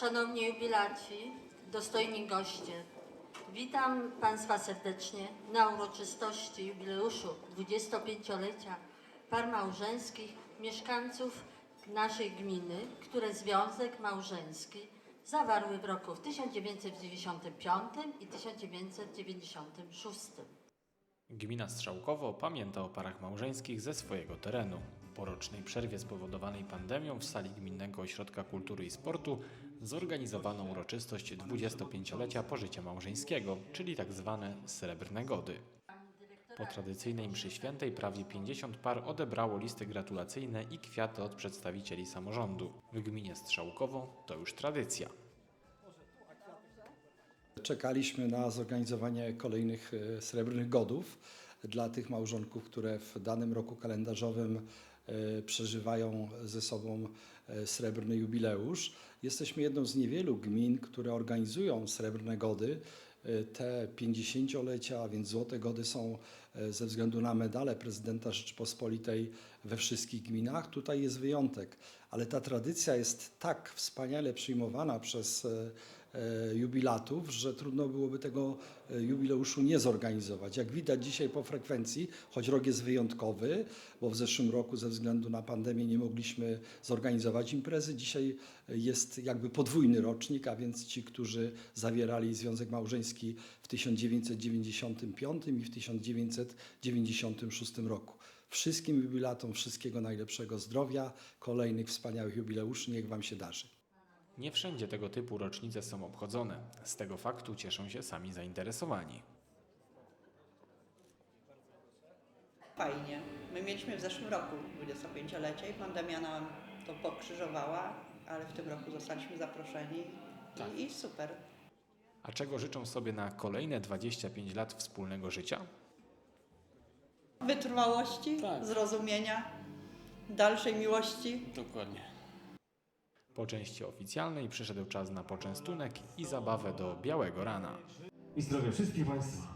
Szanowni jubilaci, dostojni goście, witam Państwa serdecznie na uroczystości jubileuszu 25-lecia par małżeńskich mieszkańców naszej gminy, które Związek Małżeński zawarły w roku 1995 i 1996. Gmina Strzałkowo pamięta o parach małżeńskich ze swojego terenu. Po rocznej przerwie spowodowanej pandemią w sali Gminnego Ośrodka Kultury i Sportu zorganizowano uroczystość 25-lecia pożycia małżeńskiego, czyli tak zwane srebrne gody. Po tradycyjnej mszy świętej prawie 50 par odebrało listy gratulacyjne i kwiaty od przedstawicieli samorządu. W gminie Strzałkowo to już tradycja. Czekaliśmy na zorganizowanie kolejnych e, srebrnych godów dla tych małżonków, które w danym roku kalendarzowym e, przeżywają ze sobą e, srebrny jubileusz. Jesteśmy jedną z niewielu gmin, które organizują srebrne gody. Te 50-lecia, a więc złote gody są ze względu na medale prezydenta Rzeczypospolitej we wszystkich gminach. Tutaj jest wyjątek, ale ta tradycja jest tak wspaniale przyjmowana przez jubilatów, że trudno byłoby tego e, jubileuszu nie zorganizować. Jak widać dzisiaj po frekwencji, choć rok jest wyjątkowy, bo w zeszłym roku ze względu na pandemię nie mogliśmy zorganizować imprezy, dzisiaj jest jakby podwójny rocznik, a więc ci, którzy zawierali związek małżeński w 1995 i w 1996 roku. Wszystkim jubilatom wszystkiego najlepszego zdrowia, kolejnych wspaniałych jubileuszy, niech Wam się darzy. Nie wszędzie tego typu rocznice są obchodzone. Z tego faktu cieszą się sami zainteresowani. Fajnie. My mieliśmy w zeszłym roku 25-lecie i pandemia nam to pokrzyżowała, ale w tym roku zostaliśmy zaproszeni i, i super. A czego życzą sobie na kolejne 25 lat wspólnego życia? Wytrwałości, Tak. zrozumienia, dalszej miłości. Dokładnie. Po części oficjalnej przyszedł czas na poczęstunek i zabawę do białego rana. i zdrowia wszystkich Państwa.